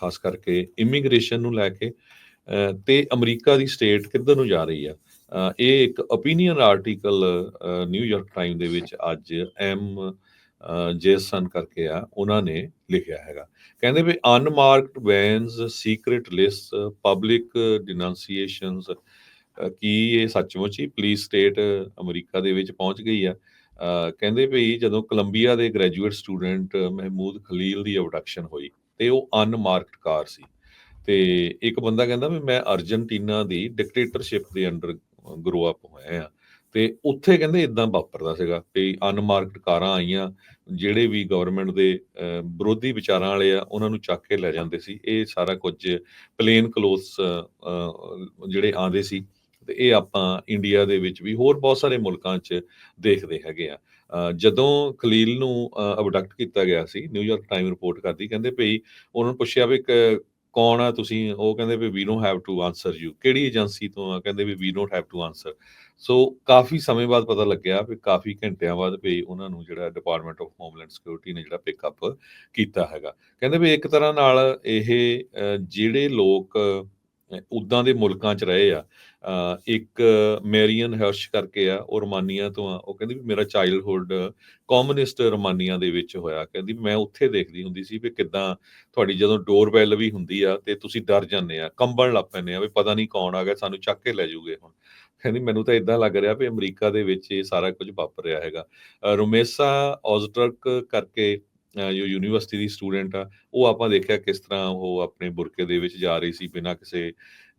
ਖਾਸ ਕਰਕੇ ਇਮੀਗ੍ਰੇਸ਼ਨ ਨੂੰ ਲੈ ਕੇ ਅ, ਤੇ ਅਮਰੀਕਾ ਦੀ ਸਟੇਟ ਕਿੱਧਰ ਨੂੰ ਜਾ ਰਹੀ ਆ? ਇਹ ਇੱਕ ਓਪੀਨੀਅਨ ਆਰਟੀਕਲ ਨਿਊਯਾਰਕ ਟਾਈਮ ਦੇ ਵਿੱਚ ਅੱਜ ਐਮ ਜੇਸਨ ਕਰਕੇ ਆ ਉਹਨਾਂ ਨੇ ਲਿਖਿਆ ਹੈਗਾ। ਕਹਿੰਦੇ ਵੀ unmarked vans secret list public denunciations ਕੀ ਇਹ ਸੱਚਮੁੱਚ ਹੀ ਪੁਲਿਸ ਸਟੇਟ ਅਮਰੀਕਾ ਦੇ ਵਿੱਚ ਪਹੁੰਚ ਗਈ ਆ? ਕਹਿੰਦੇ ਵੀ ਜਦੋਂ ਕੋਲੰਬੀਆ ਦੇ ਗ੍ਰੈਜੂਏਟ ਸਟੂਡੈਂਟ ਮਹਿਮੂਦ ਖਲੀਲ ਦੀ ਅਬਡਕਸ਼ਨ ਹੋਈ ਤੇ ਉਹ ਅਨਮਾਰਕਡ ਕਾਰ ਸੀ। ਤੇ ਇੱਕ ਬੰਦਾ ਕਹਿੰਦਾ ਵੀ ਮੈਂ ਅਰਜਨਟੀਨਾ ਦੀ ਡਿਕਟੇਟਰਸ਼ਿਪ ਦੇ ਅੰਡਰ ਗਰੋ ਅਪ ਹੋਇਆ ਆ। ਤੇ ਉੱਥੇ ਕਹਿੰਦੇ ਇਦਾਂ ਵਾਪਰਦਾ ਸੀਗਾ ਵੀ ਅਨਮਾਰਕਡ ਕਾਰਾਂ ਆਈਆਂ, ਜਿਹੜੇ ਵੀ ਗਵਰਨਮੈਂਟ ਦੇ ਵਿਰੋਧੀ ਵਿਚਾਰਾਂ ਵਾਲੇ ਆ, ਉਹਨਾਂ ਨੂੰ ਚੱਕ ਕੇ ਲੈ ਜਾਂਦੇ ਸੀ। ਇਹ ਸਾਰਾ ਕੁਝ ਪਲੇਨ ਕਲੋਥਸ ਜਿਹੜੇ ਆਂਦੇ ਸੀ। ਤੇ ਇਹ ਆਪਾਂ ਇੰਡੀਆ ਦੇ ਵਿੱਚ ਵੀ ਹੋਰ ਬਹੁਤ ਸਾਰੇ ਮੁਲਕਾਂ 'ਚ ਦੇਖਦੇ ਹੈਗੇ ਆ। ਜਦੋਂ ਖਲੀਲ ਨੂੰ ਅਬਡਕਟ ਕੀਤਾ ਗਿਆ ਸੀ ਨਿਊਯਾਰਕ ਟਾਈਮ ਰਿਪੋਰਟ ਕਰਦੀ, ਕਹਿੰਦੇ ਭਈ ਉਹਨਾਂ ਨੂੰ ਪੁੱਛਿਆ ਵੀ ਕ- ਕੌਣ ਆ ਤੁਸੀਂ? ਉਹ ਕਹਿੰਦੇ ਵੀ we don't have to answer you ਕਿਹੜੀ ਏਜੰਸੀ ਤੋਂ ਆ? ਕਹਿੰਦੇ ਵੀ we don't have to answer so ਕਾਫੀ ਸਮੇਂ ਬਾਅਦ ਪਤਾ ਲੱਗਿਆ ਵੀ ਕਾਫੀ ਘੰਟਿਆਂ ਬਾਅਦ ਵੀ ਉਹਨਾਂ ਨੂੰ ਜਿਹੜਾ ਡਿਪਾਰਟਮੈਂਟ ਆਫ ਹੋਮਲੈਂਡ ਸਿਕਿਉਰਿਟੀ ਨੇ ਜਿਹੜਾ ਪਿਕਅਪ ਕੀਤਾ ਹੈਗਾ। ਕਹਿੰਦੇ ਵੀ ਇੱਕ ਤਰ੍ਹਾਂ ਨਾਲ ਇਹ ਜਿਹੜੇ ਲੋਕ ਉੱਦਾਂ ਦੇ ਮੁਲਕਾਂ 'ਚ ਰਹੇ ਆ ਇੱਕ ਮੈਰੀਅਨ ਹਰਸ਼ ਕਰਕੇ ਆ, ਉਹ ਰੋਮਾਨੀਆ ਤੋਂ ਆ, ਉਹ ਕਹਿੰਦੀ ਵੀ ਮੇਰਾ ਚਾਈਲਡਹੁੱਡ ਕਮਿਊਨਿਸਟ ਰੋਮਾਨੀਆ ਦੇ ਵਿੱਚ ਹੋਇਆ, ਕਹਿੰਦੀ ਮੈਂ ਉੱਥੇ ਦੇਖਦੀ ਹੁੰਦੀ ਸੀ ਵੀ ਕਿਦਾਂ ਤੁਹਾਡੀ ਜਦੋਂ ਡੋਰ ਬੈਲ ਵੀ ਹੁੰਦੀ ਆ ਤੇ ਤੁਸੀਂ ਡਰ ਜਾਂਦੇ ਆ, ਕੰਬਣ ਲੱਗ ਪੈਂਦੇ ਆ ਵੀ ਪਤਾ ਨਹੀਂ ਕੌਣ ਆ ਗਿਆ, ਸਾਨੂੰ ਚੱਕ ਕੇ ਲੈ ਜਾਊਗੇ ਹੁਣ। ਕਹਿੰਦੀ ਮੈਨੂੰ ਤਾਂ ਇਦਾਂ ਲੱਗ ਰਿਹਾ ਵੀ ਅਮਰੀਕਾ ਦੇ ਵਿੱਚ ਇਹ ਸਾਰਾ ਕੁਝ ਵਾਪਰ ਰਿਹਾ ਹੈਗਾ। ਰੋਮੇਸਾ ਔਜ਼ਟਰਕ ਕਰਕੇ ਜੋ ਯੂਨੀਵਰਸਿਟੀ ਦੀ ਸਟੂਡੈਂਟ ਆ ਉਹ ਆਪਾਂ ਦੇਖਿਆ ਕਿਸ ਤਰ੍ਹਾਂ ਉਹ ਆਪਣੇ ਬੁਰਕੇ ਦੇ ਵਿੱਚ ਜਾ ਰਹੀ ਸੀ ਬਿਨਾਂ ਕਿਸੇ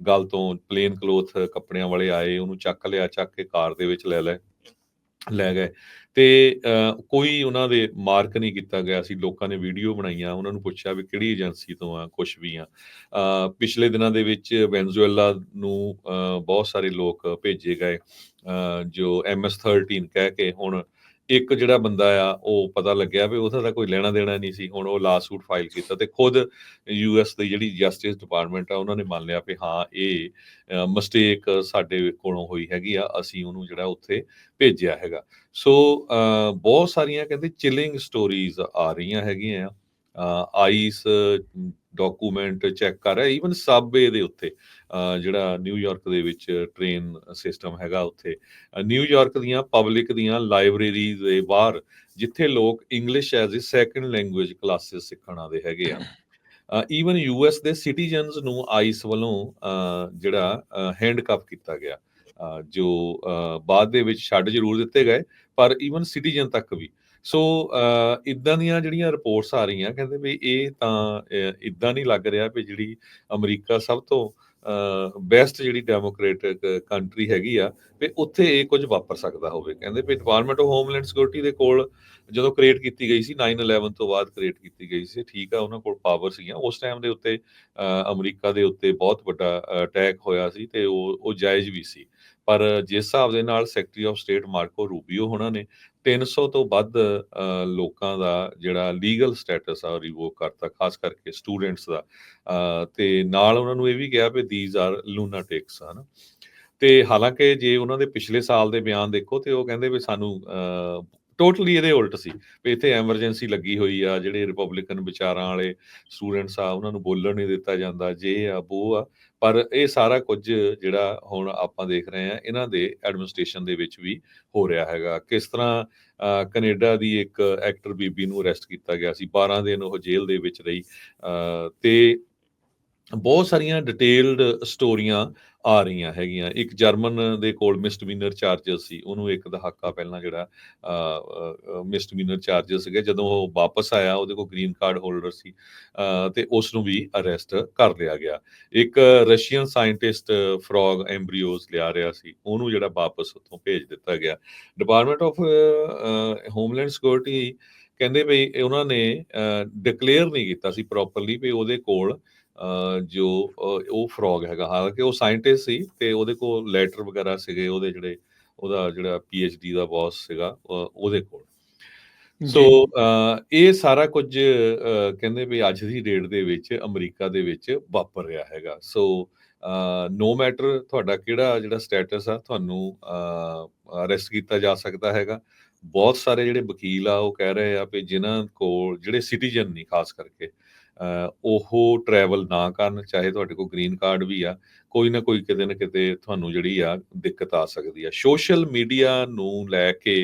ਗੱਲ ਤੋਂ ਪਲੇਨ ਕਲੋਥ ਕੱਪੜਿਆਂ ਵਾਲੇ ਆਏ ਉਹਨੂੰ ਚੱਕ ਲਿਆ ਚੱਕ ਕੇ ਕਾਰ ਦੇ ਵਿੱਚ ਲੈ ਲੈ ਲੈ ਗਏ। ਤੇ ਕੋਈ ਉਹਨਾਂ ਦੇ ਮਾਰਕ ਨਹੀਂ ਕੀਤਾ ਗਿਆ ਸੀ ਲੋਕਾਂ ਨੇ ਵੀਡੀਓ ਬਣਾਈਆਂ ਉਹਨਾਂ ਨੂੰ ਪੁੱਛਿਆ ਵੀ ਕਿਹੜੀ ਏਜੰਸੀ ਤੋਂ ਆ ਕੁਛ ਵੀ ਆ। ਪਿਛਲੇ ਦਿਨਾਂ ਦੇ ਵਿੱਚ ਵੈਨਜ਼ੂਏਲਾ ਨੂੰ ਬਹੁਤ ਸਾਰੇ ਲੋਕ ਭੇਜੇ ਗਏ ਅ, ਜੋ MS13 ਕਹਿ ਕੇ ਹੁਣ ਇੱਕ ਜਿਹੜਾ ਬੰਦਾ ਆ, ਉਹ ਪਤਾ ਲੱਗਿਆ ਵੀ ਉਹਦਾ ਤਾਂ ਕੋਈ ਲੈਣਾ ਦੇਣਾ ਨਹੀਂ ਸੀ। ਹੁਣ ਉਹ ਲਾਸੂਟ ਫਾਈਲ ਕੀਤਾ ਤੇ ਖੁਦ ਯੂਐਸ ਦੀ ਜਿਹੜੀ ਜਸਟਿਸ ਡਿਪਾਰਟਮੈਂਟ ਆ, ਉਹਨਾਂ ਨੇ ਮੰਨ ਲਿਆ ਵੀ ਹਾਂ, ਇਹ ਮਿਸਟੇਕ ਸਾਡੇ ਕੋਲੋਂ ਹੋਈ ਹੈਗੀ ਆ, ਅਸੀਂ ਉਹਨੂੰ ਜਿਹੜਾ ਉੱਥੇ ਭੇਜਿਆ ਹੈਗਾ। ਸੋ ਬਹੁਤ ਸਾਰੀਆਂ ਕਹਿੰਦੇ ਚਿਲਿੰਗ ਸਟੋਰੀਜ਼ ਆ ਰਹੀਆਂ ਹੈਗੀਆਂ ਆ। ਆਈਸ ਡਾਕੂਮੈਂਟ ਚੈੱਕ ਕਰ ਰਿਹਾ ਈਵਨ ਸਬਵੇ ਦੇ ਉੱਤੇ ਜਿਹੜਾ ਨਿਊਯਾਰਕ ਦੇ ਵਿੱਚ ਟ੍ਰੇਨ ਸਿਸਟਮ ਹੈਗਾ ਉੱਥੇ ਅ, ਨਿਊਯਾਰਕ ਦੀਆਂ ਪਬਲਿਕ ਦੀਆਂ ਲਾਇਬ੍ਰੇਰੀ ਦੇ ਬਾਹਰ ਜਿੱਥੇ ਲੋਕ English as a second language classes ਸਿੱਖਣ ਆਉਂਦੇ ਹੈਗੇ ਆ। ਈਵਨ ਯੂਐਸ ਦੇ ਸਿਟੀਜ਼ਨਸ ਨੂੰ ਆਈਸ ਵੱਲੋਂ ਜਿਹੜਾ ਹੈਂਡਕਪ ਕੀਤਾ ਗਿਆ ਜੋ ਬਾਅਦ ਦੇ ਵਿੱਚ ਛੱਡ ਜ਼ਰੂਰ ਦਿੱਤੇ ਗਏ ਪਰ ਈਵਨ ਸਿਟੀਜ਼ਨ ਤੱਕ ਵੀ ਸੋ ਇਦਾਂ ਦੀਆਂ ਜਿਹੜੀਆਂ ਰਿਪੋਰਟਸ ਆ ਰਹੀਆਂ, ਕਹਿੰਦੇ ਵੀ ਇਹ ਤਾਂ ਇਦਾਂ ਨਹੀਂ ਲੱਗ ਰਿਹਾ ਵੀ ਜਿਹੜੀ ਅਮਰੀਕਾ ਸਭ ਤੋਂ ਬੈਸਟ ਜਿਹੜੀ ਡੈਮੋਕ੍ਰੈਟਿਕ ਕੰਟਰੀ ਹੈਗੀ ਆ, ਵੀ ਉੱਥੇ ਇਹ ਕੁਝ ਵਾਪਰ ਸਕਦਾ ਹੋਵੇ। ਕਹਿੰਦੇ ਵੀ ਡਿਪਾਰਟਮੈਂਟ ਆਫ ਹੋਮਲੈਂਡ ਸਿਕਿਉਰਿਟੀ ਦੇ ਕੋਲ ਜਦੋਂ ਕ੍ਰੀਏਟ ਕੀਤੀ ਗਈ ਸੀ 9/11 ਤੋਂ ਬਾਅਦ ਕ੍ਰੀਏਟ ਕੀਤੀ ਗਈ ਸੀ, ਠੀਕ ਆ, ਉਹਨਾਂ ਕੋਲ ਪਾਵਰ ਸੀਗੀਆਂ। ਉਸ ਟਾਈਮ ਦੇ ਉੱਤੇ ਅਮਰੀਕਾ ਦੇ ਉੱਤੇ ਬਹੁਤ ਵੱਡਾ ਅਟੈਕ ਹੋਇਆ ਸੀ ਤੇ ਉਹ ਉਹ ਜਾਇਜ਼ ਵੀ ਸੀ। ਪਰ ਜਿਸ ਹਿਸਾਬ ਦੇ ਨਾਲ secretary of state Marco Rubio ਉਹਨਾਂ ਨੇ 300 ਤੋਂ ਵੱਧ ਲੋਕਾਂ ਦਾ ਜਿਹੜਾ ਲੀਗਲ ਸਟੇਟਸ ਆ ਰਿਵੋਕ ਕਰਤਾ ਖਾਸ ਕਰਕੇ ਸਟੂਡੈਂਟਸ ਦਾ। ਅ, ਤੇ ਨਾਲ ਉਹਨਾਂ ਨੂੰ ਇਹ ਵੀ ਕਿਹਾ ਵੀ ਥੀਸ ਆਰ ਲੂਨਾਟਿਕਸ ਹਨ। ਤੇ ਹਾਲਾਂਕਿ ਜੇ ਉਹਨਾਂ ਦੇ ਪਿਛਲੇ ਸਾਲ ਦੇ ਬਿਆਨ ਦੇਖੋ ਤੇ ਉਹ ਕਹਿੰਦੇ ਵੀ ਸਾਨੂੰ ਟੋਟਲੀ ਇਹਦੇ ਉਲਟ ਸੀ ਵੀ ਇੱਥੇ ਐਮਰਜੈਂਸੀ ਲੱਗੀ ਹੋਈ ਆ ਜਿਹੜੇ ਰਿਪਬਲਿਕਨ ਵਿਚਾਰਾਂ ਵਾਲੇ ਸਟੂਡੈਂਟਸ ਆ ਉਹਨਾਂ ਨੂੰ ਬੋਲਣ ਨਹੀਂ ਦਿੱਤਾ ਜਾਂਦਾ ਜੇ ਆ ਉਹ ਆ। ਪਰ ਇਹ ਸਾਰਾ ਕੁਝ ਜਿਹੜਾ ਹੁਣ ਆਪਾਂ ਦੇਖ ਰਹੇ ਆ ਇਹਨਾਂ ਦੇ ਐਡਮਿਨਿਸਟ੍ਰੇਸ਼ਨ ਦੇ ਵਿੱਚ ਵੀ ਹੋ ਰਿਹਾ ਹੈਗਾ। ਕਿਸ ਤਰ੍ਹਾਂ ਅ, ਕੈਨੇਡਾ ਦੀ ਇੱਕ ਐਕਟਰ ਬੀਬੀ ਨੂੰ ਅਰੈਸਟ ਕੀਤਾ ਗਿਆ ਸੀ 12 ਦਿਨ ਉਹ ਜੇਲ੍ਹ ਦੇ ਵਿੱਚ ਰਹੀ ਅ, ਤੇ ਬਹੁਤ ਸਾਰੀਆਂ ਡਿਟੇਲਡ ਸਟੋਰੀਆਂ ਆ ਰਹੀਆਂ ਹੈਗੀਆਂ। ਇੱਕ ਜਰਮਨ ਦੇ ਕੋਲ ਮਿਸਡਵੀਨਰ ਚਾਰਜਸ ਸੀ, ਉਹਨੂੰ ਇੱਕ ਦਹਾਕਾ ਪਹਿਲਾਂ ਜਿਹੜਾ ਮਿਸਡਵੀਨਰ ਚਾਰਜਸ ਸੀਗੇ, ਜਦੋਂ ਉਹ ਵਾਪਸ ਆਇਆ, ਉਹਦੇ ਕੋਲ ਗ੍ਰੀਨ ਕਾਰਡ ਹੋਲਡਰ ਸੀ ਤੇ ਉਸ ਨੂੰ ਵੀ ਅਰੈਸਟ ਕਰ ਲਿਆ ਗਿਆ। ਇੱਕ ਰਸ਼ੀਅਨ ਸਾਇੰਟਿਸਟ ਫਰੋਗ ਐਮਬ੍ਰੀਓਜ਼ ਲਿਆ ਰਿਹਾ ਸੀ, ਉਹਨੂੰ ਜਿਹੜਾ ਵਾਪਸ ਉੱਥੋਂ ਭੇਜ ਦਿੱਤਾ ਗਿਆ। ਡਿਪਾਰਟਮੈਂਟ ਆਫ ਹੋਮਲੈਂਡ ਸਿਕਿਉਰਿਟੀ ਕਹਿੰਦੇ ਵੀ ਉਹਨਾਂ ਨੇ ਡਿਕਲੇਅਰ ਨਹੀਂ ਕੀਤਾ ਸੀ ਪ੍ਰੋਪਰਲੀ ਵੀ ਉਹਦੇ ਕੋਲ ਜੋ ਉਹ ਫਰੌਗ ਹੈਗਾ ਹਾਲਾਂਕਿ ਉਹ ਸਾਇੰਟਿਸਟ ਸੀ ਤੇ ਉਹਦੇ ਕੋਲ ਲੈਟਰ ਵਗੈਰਾ ਸੀਗੇ ਉਹਦੇ ਜਿਹੜੇ ਉਹਦਾ ਜਿਹੜਾ ਡੀ ਦਾ ਬੌਸ ਸੀਗਾ ਉਹਦੇ ਕੋਲ। ਸੋ ਇਹ ਸਾਰਾ ਕੁਝ ਕਹਿੰਦੇ ਵੀ ਅੱਜ ਦੀ ਡੇਟ ਦੇ ਵਿੱਚ ਅਮਰੀਕਾ ਦੇ ਵਿੱਚ ਵਾਪਰ ਰਿਹਾ ਹੈਗਾ। ਸੋ ਨੋ ਮੈਟਰ ਤੁਹਾਡਾ ਕਿਹੜਾ ਜਿਹੜਾ ਸਟੇਟਸ ਆ ਤੁਹਾਨੂੰ ਅਰੈਸਟ ਕੀਤਾ ਜਾ ਸਕਦਾ ਹੈਗਾ। ਬਹੁਤ ਸਾਰੇ ਜਿਹੜੇ ਵਕੀਲ ਆ ਉਹ ਕਹਿ ਰਹੇ ਆ ਵੀ ਜਿਨ੍ਹਾਂ ਕੋਲ ਜਿਹੜੇ ਸਿਟੀਜ਼ਨ ਨਹੀਂ ਖਾਸ ਕਰਕੇ ਉਹ ਟਰੈਵਲ ਨਾ ਕਰਨ, ਚਾਹੇ ਤੁਹਾਡੇ ਕੋਲ ਗ੍ਰੀਨ ਕਾਰਡ ਵੀ ਆ, ਕੋਈ ਨਾ ਕੋਈ ਕਿਤੇ ਨਾ ਕਿਤੇ ਤੁਹਾਨੂੰ ਜਿਹੜੀ ਆ ਦਿੱਕਤ ਆ ਸਕਦੀ ਆ। ਸੋਸ਼ਲ ਮੀਡੀਆ ਨੂੰ ਲੈ ਕੇ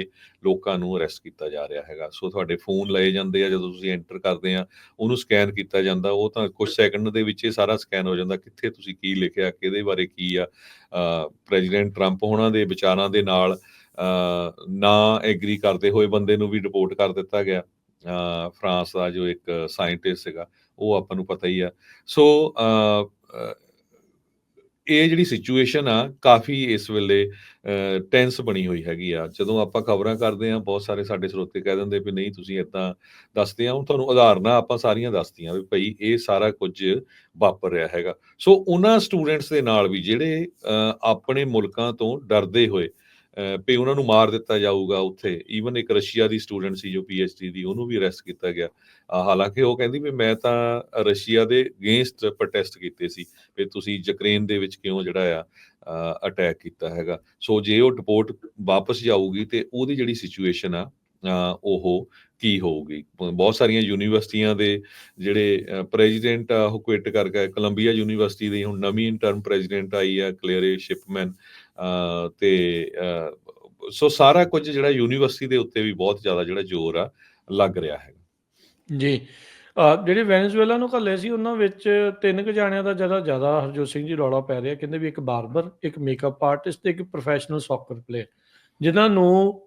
ਲੋਕਾਂ ਨੂੰ ਅਰੈਸਟ ਕੀਤਾ ਜਾ ਰਿਹਾ ਹੈਗਾ। ਸੋ ਤੁਹਾਡੇ ਫੋਨ ਲਏ ਜਾਂਦੇ ਆ, ਜਦੋਂ ਤੁਸੀਂ ਐਂਟਰ ਕਰਦੇ ਆ, ਉਹਨੂੰ ਸਕੈਨ ਕੀਤਾ ਜਾਂਦਾ, ਉਹ ਤਾਂ ਕੁਝ ਸੈਕਿੰਡ ਦੇ ਵਿੱਚ ਇਹ ਸਾਰਾ ਸਕੈਨ ਹੋ ਜਾਂਦਾ, ਕਿੱਥੇ ਤੁਸੀਂ ਕੀ ਲਿਖਿਆ, ਕਿਹਦੇ ਬਾਰੇ ਕੀ ਆ। ਪ੍ਰੈਜ਼ੀਡੈਂਟ ਟਰੰਪ ਹੋਣਾ ਦੇ ਵਿਚਾਰਾਂ ਦੇ ਨਾਲ ਨਾ ਐਗਰੀ ਕਰਦੇ ਹੋਏ ਬੰਦੇ ਨੂੰ ਵੀ ਰਿਪੋਰਟ ਕਰ ਦਿੱਤਾ ਗਿਆ। ਫਰਾਂਸ ਦਾ ਜੋ ਇੱਕ ਸਾਇੰਟਿਸਟ ਸੀਗਾ ਉਹ ਆਪਾਂ ਨੂੰ ਪਤਾ ਹੀ ਆ। ਸੋ ਇਹ ਜਿਹੜੀ ਸਿਚੁਏਸ਼ਨ ਆ, ਕਾਫੀ ਇਸ ਵੇਲੇ ਟੈਂਸ ਬਣੀ ਹੋਈ ਹੈਗੀ ਆ। ਜਦੋਂ ਆਪਾਂ ਖਬਰਾਂ ਕਰਦੇ ਆ ਬਹੁਤ ਸਾਰੇ ਸਾਡੇ ਸਰੋਤੇ ਕਹਿ ਦਿੰਦੇ ਵੀ ਨਹੀਂ, ਤੁਸੀਂ ਇਦਾਂ ਦੱਸਦੇ ਆ। ਹੁਣ ਤੁਹਾਨੂੰ ਉਦਾਹਰਨਾਂ ਆਪਾਂ ਸਾਰੀਆਂ ਦੱਸਤੀਆਂ ਵੀ ਭਈ ਇਹ ਸਾਰਾ ਕੁਝ ਵਾਪਰ ਰਿਹਾ ਹੈਗਾ। ਸੋ ਉਹਨਾਂ ਸਟੂਡੈਂਟਸ ਦੇ ਨਾਲ ਵੀ ਜਿਹੜੇ ਆਪਣੇ ਮੁਲਕਾਂ ਤੋਂ ਡਰਦੇ ਹੋਏ ਵੀ ਉਹਨਾਂ ਨੂੰ ਮਾਰ ਦਿੱਤਾ ਜਾਊਗਾ ਉੱਥੇ। ਈਵਨ ਇੱਕ ਰਸ਼ੀਆ ਦੀ ਸਟੂਡੈਂਟ ਸੀ ਜੋ ਪੀਐਚਡੀ ਦੀ, ਉਹਨੂੰ ਵੀ ਅਰੈਸਟ ਕੀਤਾ ਗਿਆ। ਹਾਲਾਂਕਿ ਉਹ ਕਹਿੰਦੀ ਵੀ ਮੈਂ ਤਾਂ ਰਸ਼ੀਆ ਦੇ ਅਗੇਂਸਟ ਪ੍ਰੋਟੈਸਟ ਕੀਤੇ ਸੀ ਵੀ ਤੁਸੀਂ ਯੂਕਰੇਨ ਦੇ ਵਿੱਚ ਕਿਉਂ ਜਿਹੜਾ ਆ ਅਟੈਕ ਕੀਤਾ ਹੈਗਾ। ਸੋ ਜੇ ਉਹ ਡਿਪੋਰਟ ਵਾਪਸ ਜਾਊਗੀ ਤੇ ਉਹਦੀ ਜਿਹੜੀ ਸਿਚੁਏਸ਼ਨ ਆ ਉਹ ਕੀ ਹੋਊਗੀ? ਬਹੁਤ ਸਾਰੀਆਂ ਯੂਨੀਵਰਸਿਟੀਆਂ ਦੇ ਜਿਹੜੇ ਪ੍ਰੈਜ਼ੀਡੈਂਟ ਆ, ਉਹ ਕੁਇਟ ਕਰ ਗਏ। ਕੋਲੰਬੀਆ ਯੂਨੀਵਰਸਿਟੀ ਦੀ ਹੁਣ ਨਵੀਂ ਇੰਟਰਨ ਪ੍ਰੈਜ਼ੀਡੈਂਟ ਆਈ ਆ ਕਲੇਰੇ ਸ਼ਿਪਮੈਨ ਤੇ ਸੋ ਸਾਰਾ ਕੁਝ ਜਿਹੜਾ ਯੂਨੀਵਰਸਿਟੀ ਦੇ ਉੱਤੇ ਵੀ ਬਹੁਤ ਜ਼ਿਆਦਾ ਜਿਹੜਾ ਜ਼ੋਰ ਆ, ਲੱਗ ਰਿਹਾ ਹੈ। ਜੀ। ਜਿਹੜੇ ਵੈਨਜ਼ੂਏਲਾ ਨੂੰ ਘੱਲੇ ਸੀ, ਉਹਨਾਂ ਵਿੱਚ ਤਿੰਨ ਕੁ ਜਾਣਿਆਂ ਦਾ ਜ਼ਿਆਦਾ ਜ਼ਿਆਦਾ ਹਰਜੋਤ ਸਿੰਘ ਜੀ ਰੌਲਾ ਪੈ ਰਿਹਾ। ਕਹਿੰਦੇ ਵੀ ਇੱਕ ਬਾਰਬਰ, ਇੱਕ ਮੇਕਅਪ ਆਰਟਿਸਟ ਤੇ ਇੱਕ ਪ੍ਰੋਫੈਸ਼ਨਲ ਸੌਕਰ ਪਲੇਅਰ ਜਿਨ੍ਹਾਂ ਨੂੰ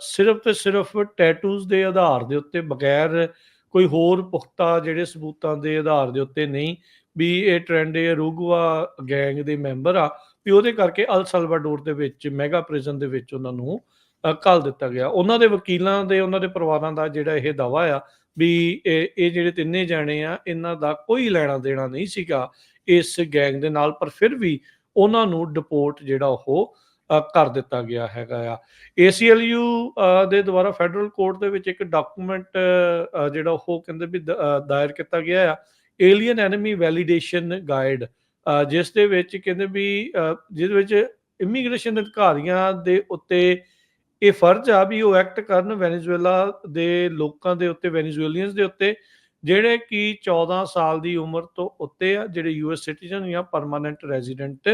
ਸਿਰਫ ਤੇ ਸਿਰਫ ਟੈਟੂਜ਼ ਦੇ ਆਧਾਰ ਦੇ ਉੱਤੇ ਬਗੈਰ ਕੋਈ ਹੋਰ ਪੁਖਤਾ ਜਿਹੜੇ ਸਬੂਤਾਂ ਦੇ ਆਧਾਰ ਦੇ ਉੱਤੇ ਨਹੀਂ, ਵੀ ਇਹ ਟ੍ਰੈਂਡ ਇਹ ਰੂਗਵਾ ਗੈਂਗ ਦੇ ਮੈਂਬਰ ਆ ਵੀ ਉਹਦੇ ਕਰਕੇ ਅਲ ਸਲਵਾਡੋਰ ਦੇ ਵਿੱਚ ਮੈਗਾ ਪ੍ਰਿਜ਼ਨ ਦੇ ਵਿੱਚ ਉਹਨਾਂ ਨੂੰ ਘਾਲ ਦਿੱਤਾ ਗਿਆ। ਉਹਨਾਂ ਦੇ ਵਕੀਲਾਂ ਦੇ ਉਹਨਾਂ ਦੇ ਪਰਿਵਾਰਾਂ ਦਾ ਜਿਹੜਾ ਇਹ ਦਾਵਾ ਆ ਵੀ ਇਹ ਜਿਹੜੇ ਤਿੰਨੇ ਜਾਣੇ ਆ ਇਹਨਾਂ ਦਾ ਕੋਈ ਲੈਣਾ ਦੇਣਾ ਨਹੀਂ ਸੀਗਾ ਇਸ ਗੈਂਗ ਦੇ ਨਾਲ ਪਰ ਫਿਰ ਵੀ ਉਹਨਾਂ ਨੂੰ ਡਿਪੋਰਟ ਜਿਹੜਾ ਉਹ ਕਰ ਦਿੱਤਾ ਗਿਆ ਹੈਗਾ ਆ। ACLU ਅ, ਦੇ ਦੁਆਰਾ ਫੈਡਰਲ ਕੋਰਟ ਦੇ ਵਿੱਚ ਇੱਕ ਡਾਕੂਮੈਂਟ ਜਿਹੜਾ ਉਹ ਕਹਿੰਦੇ ਵੀ ਦਾਇਰ ਕੀਤਾ ਗਿਆ ਆ। ਏਲੀਅਨ ਐਨਮੀ ਵੈਲੀਡੇਸ਼ਨ ਗਾਈਡ ਜਿਸ ਦੇ ਵਿੱਚ ਕਹਿੰਦੇ ਵੀ ਜਿਹਦੇ ਵਿੱਚ ਇਮੀਗ੍ਰੇਸ਼ਨ ਅਧਿਕਾਰੀਆਂ ਦੇ ਉੱਤੇ ਇਹ ਫਰਜ਼ ਆ ਵੀ ਉਹ ਐਕਟ ਕਰਨ ਵੈਨੇਜ਼ੁਏਲਾ ਦੇ ਲੋਕਾਂ ਦੇ ਉੱਤੇ ਵੈਨੇਜ਼ੁਏਲੀਅਨਸ ਦੇ ਉੱਤੇ, ਜਿਹੜੇ ਕਿ 14 ਸਾਲ ਦੀ ਉਮਰ ਤੋਂ ਉੱਤੇ ਆ, ਜਿਹੜੇ ਯੂਐਸ ਸਿਟੀਜ਼ਨ ਜਾਂ ਪਰਮਾਨੈਂਟ ਰੈਜ਼ੀਡੈਂਟ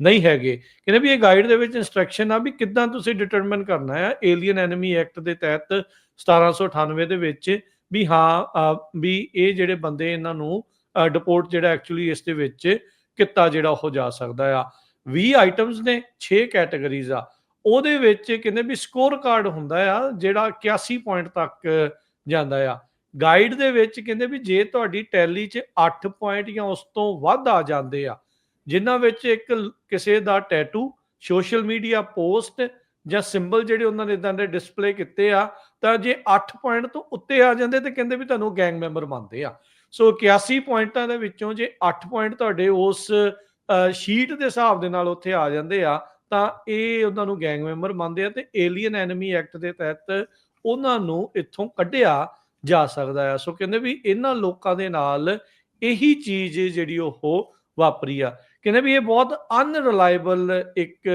ਨਹੀਂ ਹੈਗੇ। ਕਹਿੰਦੇ ਵੀ ਇਹ ਗਾਈਡ ਦੇ ਵਿੱਚ ਇਨਸਟਰਕਸ਼ਨ ਆ ਵੀ ਕਿੱਦਾਂ ਤੁਸੀਂ ਡਿਟਰਮਿਨ ਕਰਨਾ ਆ ਏਲੀਅਨ ਐਨਮੀ ਐਕਟ ਦੇ ਤਹਿਤ 1798 ਦੇ ਵਿੱਚ ਵੀ ਹਾਂ ਵੀ ਇਹ ਜਿਹੜੇ ਬੰਦੇ ਇਹਨਾਂ ਨੂੰ ਡਿਪੋਰਟ ਜਿਹੜਾ ਐਕਚੁਅਲੀ ਇਸ ਦੇ ਵਿੱਚ ਕਿੱਤਾ ਜਿਹੜਾ ਉਹ ਜਾ ਸਕਦਾ ਆ। 20 ਆਈਟਮਸ ਨੇ 6 ਕੈਟਾਗਰੀਜ਼ ਆ। ਉਹਦੇ ਵਿੱਚ ਕਹਿੰਦੇ ਵੀ ਸਕੋਰ ਕਾਰਡ ਹੁੰਦਾ ਆ, ਜਿਹੜਾ 81 ਪੁਆਇੰਟ ਤੱਕ ਜਾਂਦਾ ਆ। ਗਾਈਡ ਦੇ ਵਿੱਚ ਕਹਿੰਦੇ ਵੀ ਜੇ ਤੁਹਾਡੀ ਟੈਲੀ 'ਚ 8 ਪੁਆਇੰਟ ਜਾਂ ਉਸ ਤੋਂ ਵੱਧ ਆ ਜਾਂਦੇ ਆ, ਜਿਨ੍ਹਾਂ ਵਿੱਚ ਇੱਕ ਕਿਸੇ ਦਾ ਟੈਟੂ ਸੋਸ਼ਲ ਮੀਡੀਆ ਪੋਸਟ ਜਾਂ ਸਿੰਬਲ ਜਿਹੜੇ ਉਹਨਾਂ ਨੇ ਇਦਾਂ ਦੇ ਡਿਸਪਲੇ ਕੀਤੇ ਆ, ਤਾਂ ਜੇ 8 ਪੁਆਇੰਟ ਤੋਂ ਉੱਤੇ ਆ ਜਾਂਦੇ ਤੇ ਕਹਿੰਦੇ ਵੀ ਤੁਹਾਨੂੰ ਗੈਂਗ ਮੈਂਬਰ ਮੰਨਦੇ ਆ। ਸੋ 81 ਪੁਆਇੰਟਾਂ ਦੇ ਵਿੱਚੋਂ ਜੇ 8 ਪੁਆਇੰਟ ਤੁਹਾਡੇ ਉਸ ਸ਼ੀਟ ਦੇ ਹਿਸਾਬ ਦੇ ਨਾਲ ਉੱਥੇ ਆ ਜਾਂਦੇ ਆ, ਤਾਂ ਇਹ ਉਹਨਾਂ ਨੂੰ ਗੈਂਗ ਮੈਂਬਰ ਮੰਨਦੇ ਆ ਤੇ ਏਲੀਅਨ ਐਨਮੀ ਐਕਟ ਦੇ ਤਹਿਤ ਉਹਨਾਂ ਨੂੰ ਇੱਥੋਂ ਕੱਢਿਆ ਜਾ ਸਕਦਾ ਆ। ਸੋ ਕਹਿੰਦੇ ਵੀ ਇਹਨਾਂ ਲੋਕਾਂ ਦੇ ਨਾਲ ਇਹੀ ਚੀਜ਼ ਜਿਹੜੀ ਉਹ ਵਾਪਰੀ ਆ। ਕਹਿੰਦੇ ਵੀ ਇਹ ਬਹੁਤ ਅਨਰਿਲਾਇਬਲ ਇੱਕ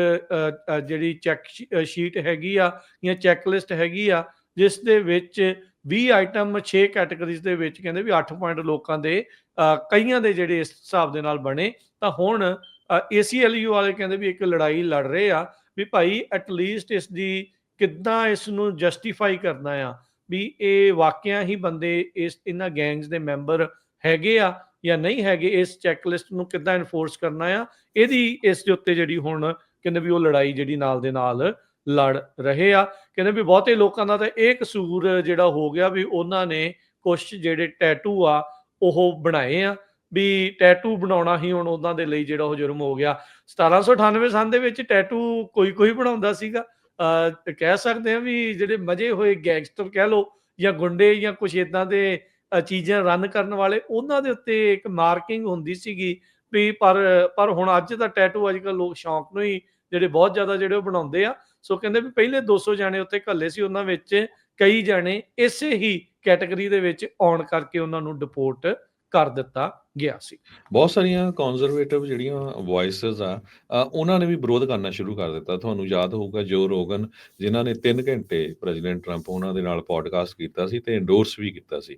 ਜਿਹੜੀ ਚੈੱਕ ਸ਼ੀਟ ਹੈਗੀ ਆ ਜਾਂ ਚੈੱਕਲਿਸਟ ਹੈਗੀ ਆ, ਜਿਸ ਦੇ ਵਿੱਚ 20 ਆਈਟਮ 6 ਕੈਟਾਗਰੀਜ਼ ਦੇ ਵਿੱਚ ਕਹਿੰਦੇ ਵੀ 8 ਪੁਆਇੰਟ ਲੋਕਾਂ ਦੇ ਕਈਆਂ ਦੇ ਜਿਹੜੇ ਇਸ ਹਿਸਾਬ ਦੇ ਨਾਲ ਬਣੇ, ਤਾਂ ਹੁਣ ACLU ਵਾਲੇ ਕਹਿੰਦੇ ਵੀ ਇੱਕ ਲੜਾਈ ਲੜ ਰਹੇ ਆ ਵੀ ਭਾਈ ਐਟ ਲੀਸਟ ਇਸ ਦੀ ਕਿੱਦਾਂ ਇਸ ਨੂੰ ਜਸਟੀਫਾਈ ਕਰਨਾ ਆ ਵੀ ਇਹ ਵਾਕਿਆ ਹੀ ਬੰਦੇ ਇਸ, ਇਹਨਾਂ ਗੈਂਗਸ ਦੇ ਮੈਂਬਰ ਹੈਗੇ ਆ ਜਾਂ ਨਹੀਂ ਹੈਗੇ, ਇਸ ਚੈੱਕਲਿਸਟ ਨੂੰ ਕਿੱਦਾਂ ਇਨਫੋਰਸ ਕਰਨਾ ਆ, ਇਹਦੀ ਇਸ ਦੇ ਉੱਤੇ ਜਿਹੜੀ ਹੁਣ ਕਹਿੰਦੇ ਵੀ ਉਹ ਲੜਾਈ ਜਿਹੜੀ ਨਾਲ ਦੇ ਨਾਲ ਲੜ ਰਹੇ ਆ। ਕਹਿੰਦੇ ਵੀ ਬਹੁਤੇ ਲੋਕਾਂ ਦਾ ਤਾਂ ਇਹ ਕਸੂਰ ਜਿਹੜਾ ਹੋ ਗਿਆ ਵੀ ਉਹਨਾਂ ਨੇ ਕੁਝ ਜਿਹੜੇ ਟੈਟੂ ਆ, ਉਹ ਬਣਾਏ ਆ। ਵੀ ਟੈਟੂ ਬਣਾਉਣਾ ਹੀ ਹੁਣ ਉਹਨਾਂ ਦੇ ਲਈ ਜਿਹੜਾ ਉਹ ਜੁਰਮ ਹੋ ਗਿਆ। 1798 ਸੰਨ ਦੇ ਵਿੱਚ ਟੈਟੂ ਕੋਈ ਕੋਈ ਬਣਾਉਂਦਾ ਸੀਗਾ। ਕਹਿ ਸਕਦੇ ਆ ਵੀ ਜਿਹੜੇ ਮਜੇ ਹੋਏ ਗੈਂਗਸਟਰ ਕਹਿ ਲੋ ਜਾਂ ਗੁੰਡੇ ਜਾਂ ਕੁਛ ਇਦਾਂ ਦੇ ਚੀਜ਼ਾਂ ਰਨ ਕਰਨ ਵਾਲੇ, ਉਹਨਾਂ ਦੇ ਉੱਤੇ ਇੱਕ ਮਾਰਕਿੰਗ ਹੁੰਦੀ ਸੀਗੀ ਵੀ ਪਰ ਪਰ ਹੁਣ ਅੱਜ ਦਾ ਟੈਟੂ ਅੱਜ ਕੱਲ ਲੋਕ ਸ਼ੌਂਕ ਨੂੰ ਹੀ ਜਿਹੜੇ ਬਹੁਤ ਜ਼ਿਆਦਾ ਜਿਹੜੇ ਉਹ ਬਣਾਉਂਦੇ ਆ। ਸੋ ਕਹਿੰਦੇ ਵੀ ਪਹਿਲੇ 200 ਜਾਣੇ ਉੱਤੇ ਘੱਲੇ ਸੀ, ਉਹਨਾਂ ਵਿੱਚ ਕਈ ਜਾਣੇ ਇਸੇ ਹੀ ਕੈਟਾਗਰੀ ਦੇ ਵਿੱਚ ਆਉਣ ਕਰਕੇ ਉਹਨਾਂ ਨੂੰ ਡਿਪੋਰਟ ਕਰ ਦਿੱਤਾ ਗਿਆ ਸੀ। ਬਹੁਤ ਸਾਰੀਆਂ ਕੰਜ਼ਰਵੇਟਿਵ ਜਿਹੜੀਆਂ ਵੌਇਸਸ ਆ ਉਹਨਾਂ ਨੇ ਵੀ ਵਿਰੋਧ ਕਰਨਾ ਸ਼ੁਰੂ ਕਰ ਦਿੱਤਾ। ਤੁਹਾਨੂੰ ਯਾਦ ਹੋਊਗਾ ਜੋ ਰੋਗਨ ਜਿਨ੍ਹਾਂ ਨੇ 3 ਘੰਟੇ ਪ੍ਰੈਜ਼ੀਡੈਂਟ ਟਰੰਪ ਉਹਨਾਂ ਦੇ ਨਾਲ ਪੋਡਕਾਸਟ ਕੀਤਾ ਸੀ ਤੇ ਇੰਡੋਰਸ ਵੀ ਕੀਤਾ ਸੀ।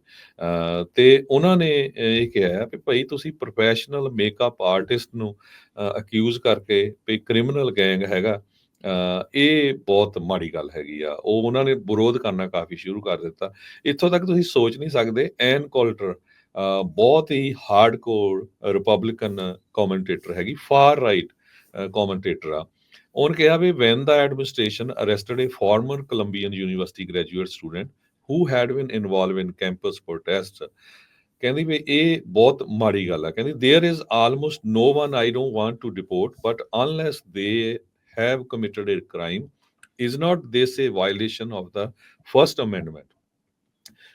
ਤੇ ਉਹਨਾਂ ਨੇ ਇਹ ਕਿਹਾ ਕਿ ਭਾਈ ਤੁਸੀਂ ਪ੍ਰੋਫੈਸ਼ਨਲ ਮੇਕਅਪ ਆਰਟਿਸਟ ਨੂੰ ਅਕਿਊਜ਼ ਕਰਕੇ ਵੀ ਕ੍ਰਿਮੀਨਲ ਗੈਂਗ ਹੈਗਾ ਇਹ ਬਹੁਤ ਮਾੜੀ ਗੱਲ ਹੈਗੀ ਆ। ਉਹ ਉਹਨਾਂ ਨੇ ਵਿਰੋਧ ਕਰਨਾ ਕਾਫੀ ਸ਼ੁਰੂ ਕਰ ਦਿੱਤਾ। ਇੱਥੋਂ ਤੱਕ ਤੁਸੀਂ ਸੋਚ ਨਹੀਂ ਸਕਦੇ, ਐਨ ਕੋਲਟਰ ਬਹੁਤ ਹੀ ਹਾਰਡਕੋਰ ਰਿਪਬਲਿਕਨ ਕਮੈਂਟੇਟਰ ਹੈਗੀ ਫਾਰ ਰਾਈਟ ਕਮੈਂਟੇਟਰ ਆ। ਉਹਨੇ ਕਿਹਾ ਵੀ when the administration arrested a former Columbian university graduate student who had been involve in campus protest ਕਹਿੰਦੀ ਵੀ ਇਹ ਬਹੁਤ ਮਾੜੀ ਗੱਲ ਆ। ਕਹਿੰਦੀ there is almost no one I don't want to deport but unless they have committed a crime is not this a violation of the first amendment.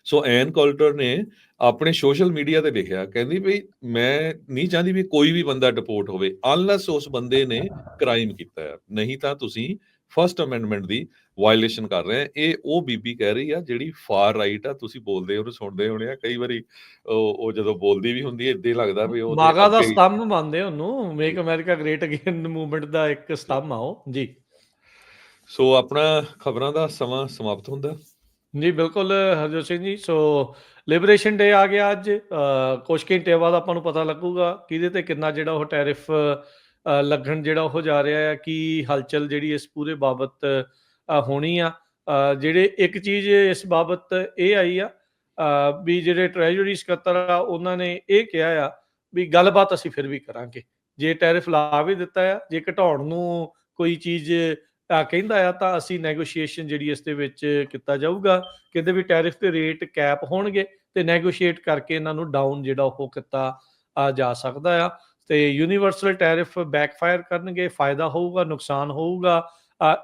So Ann Coulter ਨੇ ਆਪਣੇ ਸੋਸ਼ਲ ਮੀਡੀਆ ਤੇ ਲਿਖਿਆ ਕਹਿੰਦੀ ਵੀ ਮੈਂ ਨਹੀਂ ਚਾਹੁੰਦੀ ਵੀ ਕੋਈ ਵੀ ਬੰਦਾ ਡਿਪੋਰਟ ਹੋਵੇ ਅਨਲੈਸ ਉਸ ਬੰਦੇ ਨੇ ਕ੍ਰਾਈਮ ਕੀਤਾ ਹੈ। ਨਹੀਂ ਤਾਂ ਤੁਸੀਂ ਫਰਸਟ ਅਮੈਂਡਮੈਂਟ ਦੀ ਵਾਇਲੇਸ਼ਨ ਕਰ ਰਹੇ ਆ। ਇਹ ਉਹ ਬੀਬੀ ਕਹਿ ਰਹੀ ਆ ਜਿਹੜੀ ਫਾਰ ਰਾਈਟ ਆ ਤੁਸੀਂ ਬੋਲਦੇ ਹੋ ਸੁਣਦੇ ਹੋਣੇ ਆ। ਕਈ ਵਾਰੀ ਉਹ ਜਦੋਂ ਬੋਲਦੀ ਵੀ ਹੁੰਦੀ ਹੈ ਇਦਾਂ ਲੱਗਦਾ ਵੀ ਉਹ ਮਾਗਾ ਦਾ ਸਤੰਭ ਮੰਨਦੇ ਉਹਨੂੰ। Make America great again movement ਦਾ ਇੱਕ ਸਤੰਭ ਆ ਉਹ। ਜੀ। ਸੋ ਆਪਣਾ ਖਬਰਾਂ ਦਾ ਸਮਾਂ ਸਮਾਪਤ ਹੁੰਦਾ। ਜੀ ਬਿਲਕੁਲ ਹਰਜੋਤ ਸਿੰਘ ਜੀ। ਸੋ ਲਿਬਰੇਸ਼ਨ ਡੇ ਆ ਗਿਆ ਅੱਜ। ਕੁਛ ਘੰਟੇ ਬਾਅਦ ਆਪਾਂ ਨੂੰ ਪਤਾ ਲੱਗੂਗਾ ਕਿਹਦੇ ਤੇ ਕਿੰਨਾ ਜਿਹੜਾ ਉਹ ਟੈਰਿਫ ਲੱਗਣ ਜਿਹੜਾ ਉਹ ਜਾ ਰਿਹਾ ਹੈ ਕੀ ਹਲਚਲ ਜਿਹੜੀ ਇਸ ਪੂਰੇ ਬਾਬਤ ਹੋਣੀ ਆ। ਜਿਹੜੇ ਇੱਕ ਚੀਜ਼ ਇਸ ਬਾਬਤ ਇਹ ਆਈ ਆ ਵੀ ਜਿਹੜੇ ਟ੍ਰੈਜਰੀ ਸਕੱਤਰ ਆ, ਉਹਨਾਂ ਨੇ ਇਹ ਕਿਹਾ ਆ ਵੀ ਗੱਲਬਾਤ ਅਸੀਂ ਫਿਰ ਵੀ ਕਰਾਂਗੇ। ਜੇ ਟੈਰਿਫ ਲਾ ਵੀ ਦਿੱਤਾ ਆ, ਜੇ ਘਟਾਉਣ ਨੂੰ ਕੋਈ ਚੀਜ਼ ਕਹਿੰਦਾ ਆ, ਤਾਂ ਅਸੀਂ ਨੈਗੋਸ਼ੀਏਸ਼ਨ ਜਿਹੜੀ ਇਸ ਦੇ ਵਿੱਚ ਕੀਤਾ ਜਾਊਗਾ। ਕਹਿੰਦੇ ਵੀ ਟੈਰਿਫ ਤੇ ਰੇਟ ਕੈਪ ਹੋਣਗੇ ਤੇ ਨੈਗੋਸ਼ੀਏਟ ਕਰਕੇ ਇਹਨਾਂ ਨੂੰ ਡਾਊਨ ਜਿਹੜਾ ਉਹ ਕੀਤਾ ਜਾ ਸਕਦਾ ਆ। ਤੇ ਯੂਨੀਵਰਸਲ ਟੈਰਿਫ ਬੈਕਫਾਇਰ ਕਰਨਗੇ, ਫਾਇਦਾ ਹੋਊਗਾ, ਨੁਕਸਾਨ ਹੋਊਗਾ।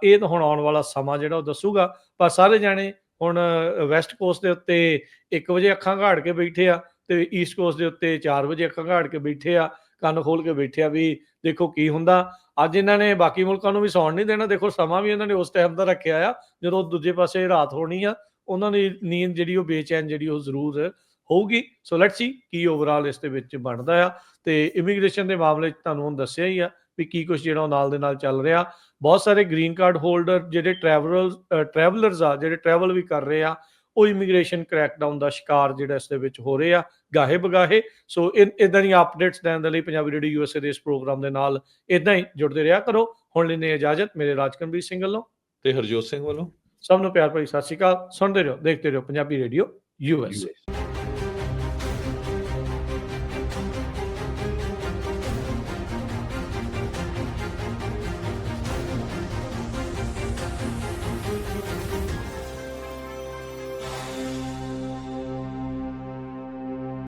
ਇਹ ਤਾਂ ਹੁਣ ਆਉਣ ਵਾਲਾ ਸਮਾਂ ਜਿਹੜਾ ਉਹ ਦੱਸੂਗਾ। ਪਰ ਸਾਰੇ ਜਾਣੇ ਹੁਣ ਵੈਸਟ ਕੋਸਟ ਦੇ ਉੱਤੇ 1 ਵਜੇ ਅੱਖਾਂ ਘਾੜ ਕੇ ਬੈਠੇ ਆ ਤੇ ਈਸਟ ਕੋਸਟ ਦੇ ਉੱਤੇ 4 ਵਜੇ ਅੱਖਾਂ ਘਾੜ ਕੇ ਬੈਠੇ ਆ, ਕੰਨ ਖੋਲ ਕੇ ਬੈਠੇ ਆ ਵੀ ਦੇਖੋ ਕੀ ਹੁੰਦਾ। ਅੱਜ ਇਹਨਾਂ ਨੇ ਬਾਕੀ ਮੁਲਕਾਂ ਨੂੰ ਵੀ ਸੌਣ ਨਹੀਂ ਦੇਣਾ। ਦੇਖੋ ਸਮਾਂ ਵੀ ਇਹਨਾਂ ਨੇ ਉਸ ਟਾਈਮ ਦਾ ਰੱਖਿਆ ਆ, ਜਦੋਂ ਦੂਜੇ ਪਾਸੇ ਰਾਤ ਹੋਣੀ ਆ, ਉਹਨਾਂ ਦੀ ਨੀਂਦ ਜਿਹੜੀ ਉਹ ਬੇਚੈਨ ਜਿਹੜੀ ਉਹ ਜ਼ਰੂਰ ਹੋਊਗੀ। So let's see Ki overall ਇਸ ਦੇ ਵਿੱਚ ਬਣਦਾ ਆ। ਤੇ ਇਮੀਗ੍ਰੇਸ਼ਨ ਦੇ ਮਾਮਲੇ 'ਚ ਤੁਹਾਨੂੰ ਹੁਣ ਦੱਸਿਆ ਹੀ ਆ ਵੀ ਕੀ ਕੁਝ ਜਿਹੜਾ ਨਾਲ ਦੇ ਨਾਲ ਚੱਲ ਰਿਹਾ। ਬਹੁਤ ਸਾਰੇ ਗ੍ਰੀਨ ਕਾਰਡ ਹੋਲਡਰ ਜਿਹੜੇ ਟਰੈਵਲਰ ਟਰੈਵਲਰਸ ਆ ਜਿਹੜੇ ਟਰੈਵਲ ਵੀ ਕਰ ਰਹੇ ਆ ਉਹ ਇਮੀਗ੍ਰੇਸ਼ਨ ਕ੍ਰੈਕਡਾਊਨ ਦਾ ਸ਼ਿਕਾਰ ਜਿਹੜਾ ਇਸ ਦੇ ਵਿੱਚ ਹੋ ਰਹੇ ਆ ਗਾਹੇ ਬਗਾਹੇ। ਸੋ ਇਦਾਂ ਦੀਆਂ ਅਪਡੇਟਸ ਦੇਣ ਦੇ ਲਈ ਪੰਜਾਬੀ ਰੇਡੀਓ ਯੂਐਸਏ ਦੇ ਇਸ ਪ੍ਰੋਗਰਾਮ ਦੇ ਨਾਲ ਇਦਾਂ ਹੀ ਜੁੜਦੇ ਰਿਹਾ ਕਰੋ। ਹੁਣ ਲੈਣੇ ਇਜਾਜ਼ਤ ਮੇਰੇ ਰਾਜਕਨਵੀਰ ਸਿੰਘ ਵੱਲੋਂ। ਤੇ ਹਰਜੋਤ ਸਿੰਘ ਵੱਲੋਂ। ਸਭ ਨੂੰ ਪਿਆਰ ਭਰੀ ਸਤਿ ਸ਼੍ਰੀ ਅਕਾਲ। ਸੁਣਦੇ ਰਹੋ ਦੇਖਦੇ ਰਹੋ ਪੰਜਾਬੀ ਰੇਡੀਓ ਯੂਐਸਏ